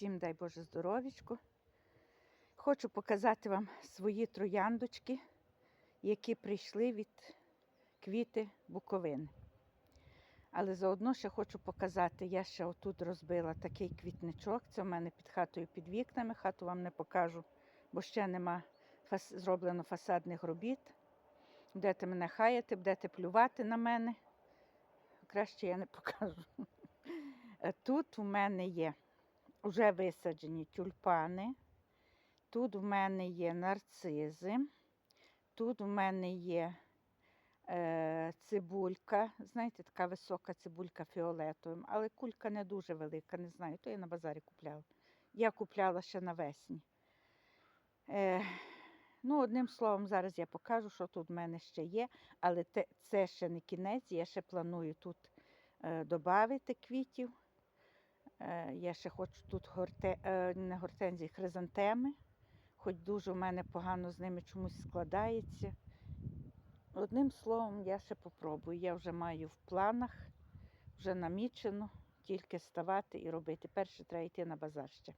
Всім дай Боже здоровічку. Хочу показати вам свої трояндочки, які прийшли від квіти Буковини. Але заодно ще хочу показати, я ще отут розбила такий квітничок. Це в мене під хатою під вікнами. Хату вам не покажу, бо ще нема фас... зроблено фасадних робіт. Будете мене хаяти, будете плювати на мене. Краще я не покажу. Тут у мене є вже висаджені тюльпани. Тут у мене є нарцизи. Тут у мене є е, цибулька. Знаєте, така висока цибулька фіолетовим, але кулька не дуже велика, не знаю, то я на базарі купляла. Я купляла ще навесні. Е, ну, одним словом, зараз я покажу, що тут в мене ще є, але це ще не кінець. Я ще планую тут е, додати квітів. Е, я ще хочу тут горте, е, не гортензії, хризантеми, хоч дуже в мене погано з ними чомусь складається. Одним словом, я ще попробую. Я вже маю в планах, вже намічено, тільки ставати і робити. Перше треба йти на базар ще.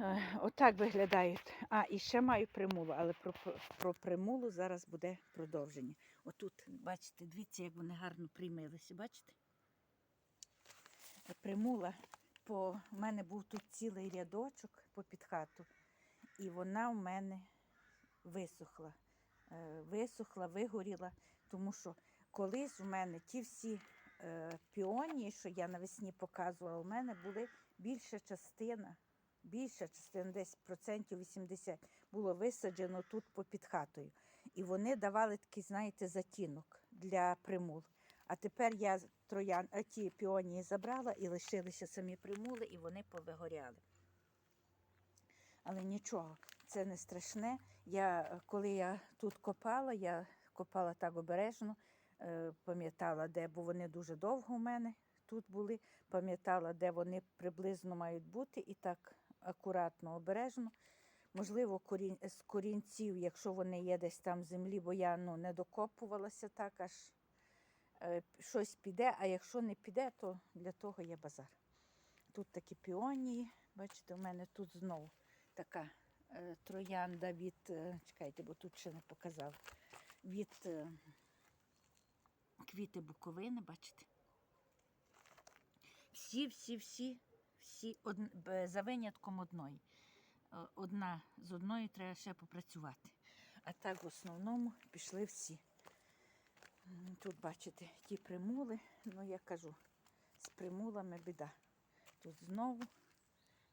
Е, Отак виглядають. А, і ще маю примулу, але про, про примулу зараз буде продовження. Отут, бачите, дивіться, як вони гарно приймилися, бачите? Примула, по в мене був тут цілий рядочок попід хату, і вона в мене висохла. Е, Висохла, вигоріла, тому що колись у мене ті всі е, піонії, що я навесні показувала, у мене були більша частина, більша частина, десь процентів 80, було висаджено тут попід хатою. І вони давали такий, знаєте, затінок для примул. А тепер я троян, а ті піонії забрала і лишилися самі примули, і вони повигоряли. Але нічого, це не страшне. Я, е, коли я тут копала, я копала так обережно, е, пам'ятала, де, бо вони дуже довго у мене тут були, пам'ятала, де вони приблизно мають бути, і так акуратно, обережно. Можливо, корінь, з корінців, якщо вони є десь там в землі, бо я ну, не докопувалася так, аж е, щось піде, а якщо не піде, то для того є базар. Тут такі піонії, бачите, у мене тут знову така е, троянда від, е, чекайте, бо тут ще не показав, від е, квіти буковини, бачите. Всі, всі, за винятком одної. Е, Одна з одної треба ще попрацювати. А так в основному пішли всі. Тут, бачите, ті примули, ну я кажу, з примулами біда. Тут знову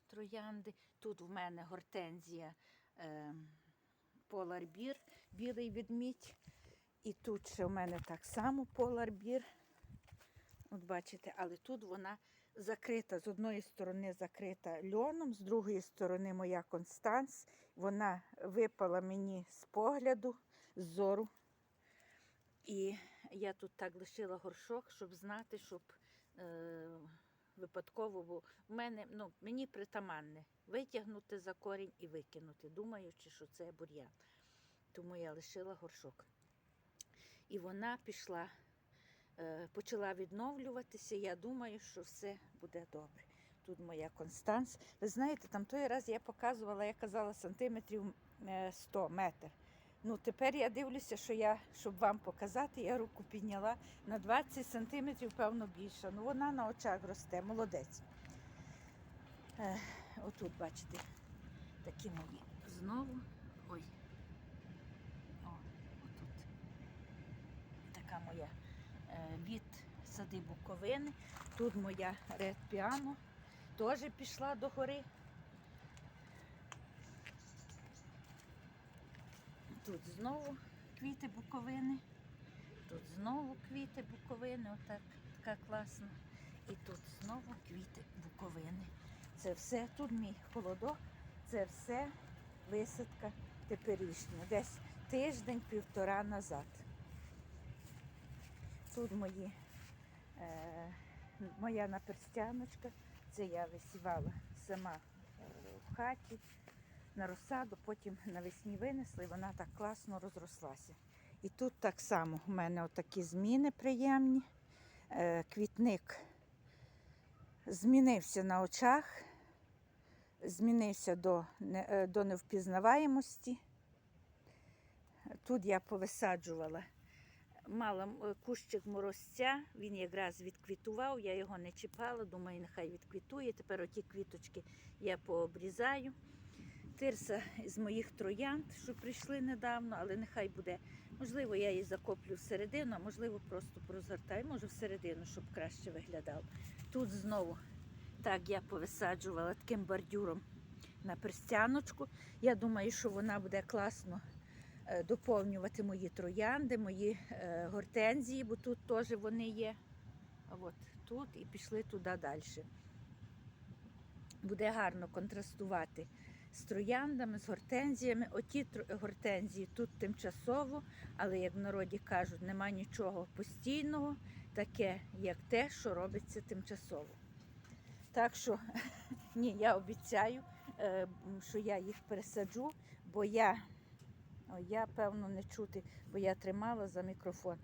троянди. Тут в мене гортензія е, поларбір, білий відмідь. І тут ще в мене так само поларбір. От бачите, але тут вона закрита. З одної сторони закрита льоном, з другої сторони моя Констанс. Вона випала мені з погляду, з зору. І я тут так лишила горшок, щоб знати, щоб е, випадково, бо в мене, ну, мені притаманне витягнути за корінь і викинути, думаючи, що це бур'ян. Тому я лишила горшок. І вона пішла, е, почала відновлюватися. Я думаю, що все буде добре. Тут моя Констанс. Ви знаєте, там той раз я показувала, я казала, сантиметрів е, 100 метр. Ну, тепер я дивлюся, що я, щоб вам показати, я руку підняла на 20 сантиметрів, певно, більше. Ну, вона на очах росте, молодець. Е, отут, бачите, такі мої. Знову. Ой. О, отут. Така моя е, від сади Буковини. Тут моя Red Piano теж пішла до гори. Тут знову квіти буковини. Тут знову квіти буковини, отак така класна. І тут знову квіти буковини. Це все, тут мій холодок, це все висадка теперішня. Десь тиждень-півтора назад. Тут мої, е, моя наперстяночка, це я висівала сама е, в хаті на розсаду, потім навесні винесли, вона так класно розрослася. І тут так само у мене отакі зміни приємні. Е, квітник змінився на очах. змінився до, е, до невпізнаваємості. Тут я повисаджувала. Мала е, кущик морозця, він якраз відквітував, я його не чіпала, думаю, нехай відквітує. Тепер оті квіточки я пообрізаю. Тирса з моїх троянд, що прийшли недавно, але нехай буде. Можливо, я її закоплю всередину, а можливо, просто прозгортаю, може всередину, щоб краще виглядало. Тут знову так я повисаджувала таким бордюром на перстяночку. Я думаю, що вона буде класно е, доповнювати мої троянди, мої е, гортензії, бо тут теж вони є. А От тут і пішли туди далі. Буде гарно контрастувати з трояндами, з гортензіями. Оті гортензії тут тимчасово, але як в народі кажуть, нема нічого постійного, таке, як те, що робиться тимчасово. Так що ні, я обіцяю, е, що я їх пересаджу, бо я, о, я певно не чути, бо я тримала за мікрофон.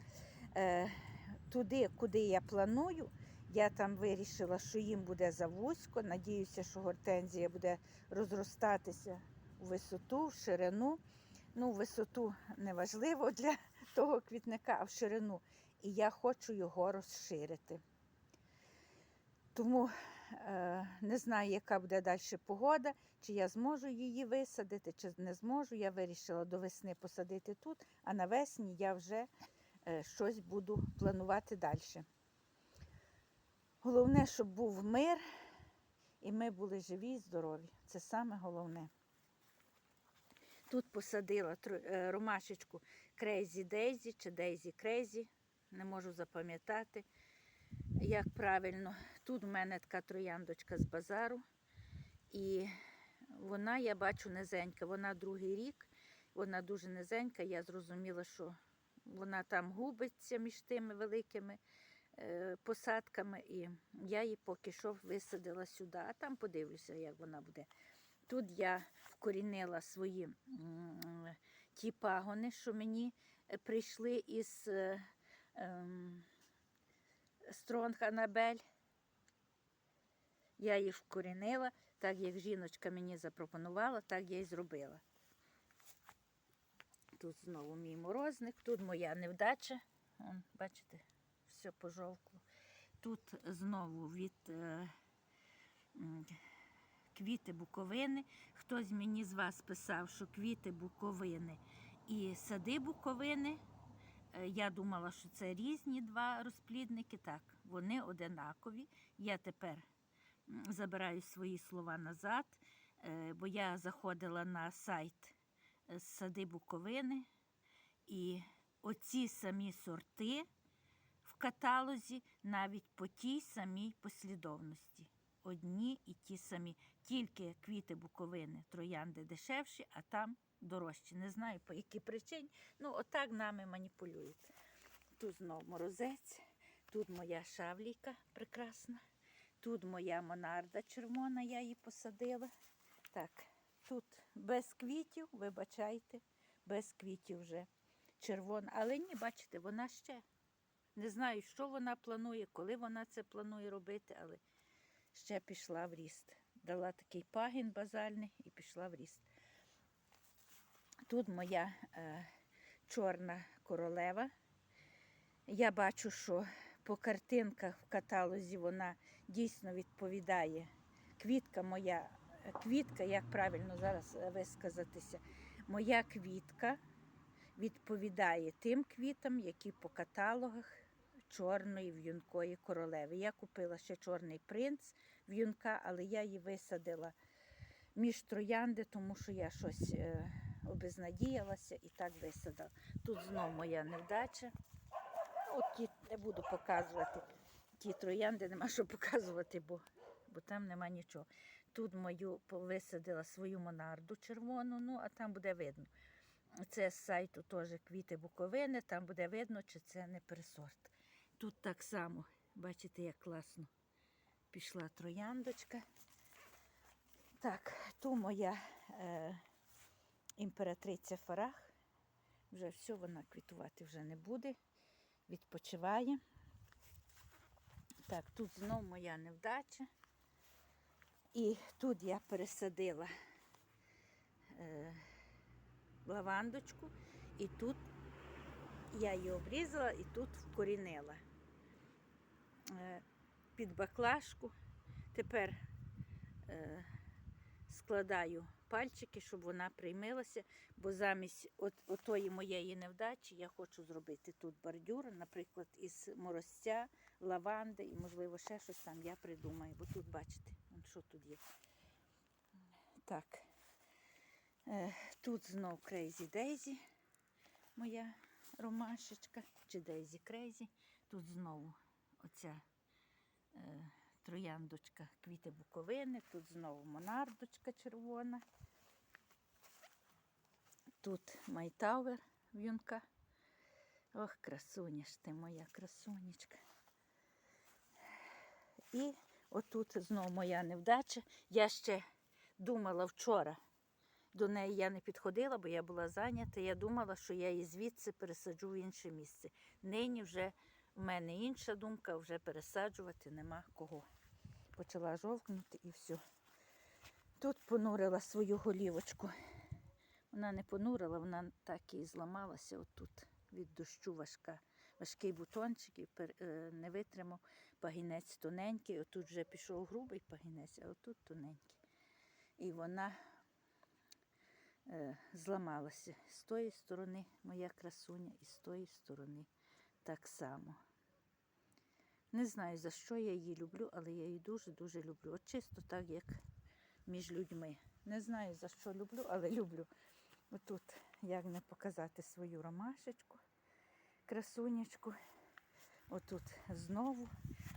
Е, туди, куди я планую, я там вирішила, що їм буде завузько. Надіюся, що гортензія буде розростатися у висоту, в ширину. Ну, висоту не важливо для того квітника, а в ширину. І я хочу його розширити. Тому е, не знаю, яка буде далі погода, чи я зможу її висадити, чи не зможу. Я вирішила до весни посадити тут, а навесні я вже е, щось буду планувати далі. Головне, щоб був мир, і ми були живі і здорові. Це саме головне. Тут посадила е, ромашечку Crazy Daisy чи Daisy Crazy, не можу запам'ятати, як правильно. Тут в мене така трояндочка з базару. І вона, я бачу, низенька. Вона другий рік, вона дуже низенька. Я зрозуміла, що вона там губиться між тими великими посадками. І я її поки що висадила сюди, а там подивлюся, як вона буде. Тут я вкорінила свої ті пагони, що мені е, прийшли із е, ем, Стронг Анабель. Я їх вкорінила, так як жіночка мені запропонувала, так я і зробила. Тут знову мій морозник, тут моя невдача. Бачите, все пожовкло. Тут знову від е, квіти буковини. Хтось мені з вас писав, що квіти буковини і сади буковини. Е, Я думала, що це різні два розплідники. Так, вони одинакові. Я тепер забираю свої слова назад, е, бо я заходила на сайт сади Буковини, і оці самі сорти каталозі навіть по тій самій послідовності. Одні і ті самі. Тільки квіти Буковини, троянди дешевші, а там дорожчі. Не знаю по якій причині. Ну, отак нами маніпулюють. Тут знов морозець, тут моя шавлійка прекрасна. Тут моя монарда червона, я її посадила. Так, тут без квітів, вибачайте, без квітів вже червона. Але ні, бачите, вона ще. Не знаю, що вона планує, коли вона це планує робити, але ще пішла в ріст. Дала такий пагін базальний і пішла в ріст. Тут моя е, чорна королева. Я бачу, що по картинках в каталозі вона дійсно відповідає. Квітка моя, квітка, як правильно зараз висказатися, моя квітка відповідає тим квітам, які по каталогах чорної в'юнкої королеви. Я купила ще чорний принц в'юнка, але я її висадила між троянди, тому що я щось е, обезнадіялася і так висадила. Тут знов моя невдача. От ті не буду показувати. Ті троянди нема що показувати, бо, бо там нема нічого. Тут мою висадила свою монарду червону, ну а там буде видно. Це з сайту теж квіти Буковини, там буде видно, чи це не пересорт. Тут так само, бачите, як класно пішла трояндочка. Так, ту моя е, імператриця Фарах. Вже все, вона квітувати вже не буде. Відпочиває. Так, тут знов моя невдача. І тут я пересадила е, лавандочку, і тут я її обрізала і тут вкорінила під баклажку. Тепер е, складаю пальчики, щоб вона приймилася, бо замість от, отої моєї невдачі я хочу зробити тут бордюр, наприклад, із морозця, лаванди і, можливо, ще щось там я придумаю, бо тут, бачите, що тут є. Так. Е, тут знов Crazy Daisy, моя ромашечка, чи Daisy Crazy. Тут знову оця е, трояндочка квіти буковини, тут знову монардочка червона. Тут Майтауер в'юнка. Ох, красуня ж ти моя красунечка. І отут знову моя невдача. Я ще думала вчора. До неї я не підходила, бо я була зайнята. Я думала, що я її звідси пересаджу в інше місце. Нині вже в мене інша думка, вже пересаджувати нема кого. Почала жовкнути і все. Тут понурила свою голівочку. Вона не понурила, вона так і зламалася отут. Від дощу важка. Важкий бутончик і е, не витримав пагінець тоненький. Отут вже пішов грубий пагінець, а отут тоненький. І вона е, зламалася. З тої сторони моя красуня, і з тої сторони так само. Не знаю, за що я її люблю, але я її дуже-дуже люблю. От чисто так, як між людьми. Не знаю, за що люблю, але люблю. Отут, як не показати свою ромашечку, красунечку. Отут знову.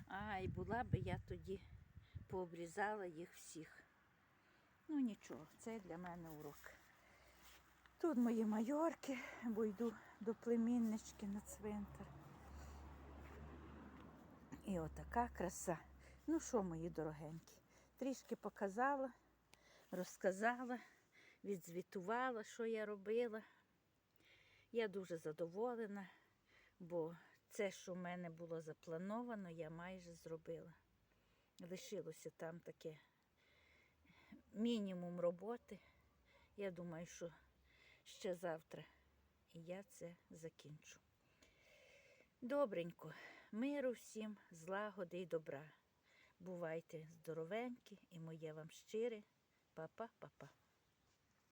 А, і була би я тоді пообрізала їх всіх. Ну нічого, це для мене урок. Тут мої майорки, бо йду до племіннички на цвинтар. І отака краса. Ну що, мої дорогенькі, трішки показала, розказала, відзвітувала, що я робила. Я дуже задоволена, бо це, що в мене було заплановано, я майже зробила. Лишилося там таке мінімум роботи. Я думаю, що ще завтра я це закінчу. Добренько, миру всім, злагоди і добра. Бувайте здоровенькі і моє вам щире. Па-па-па-па.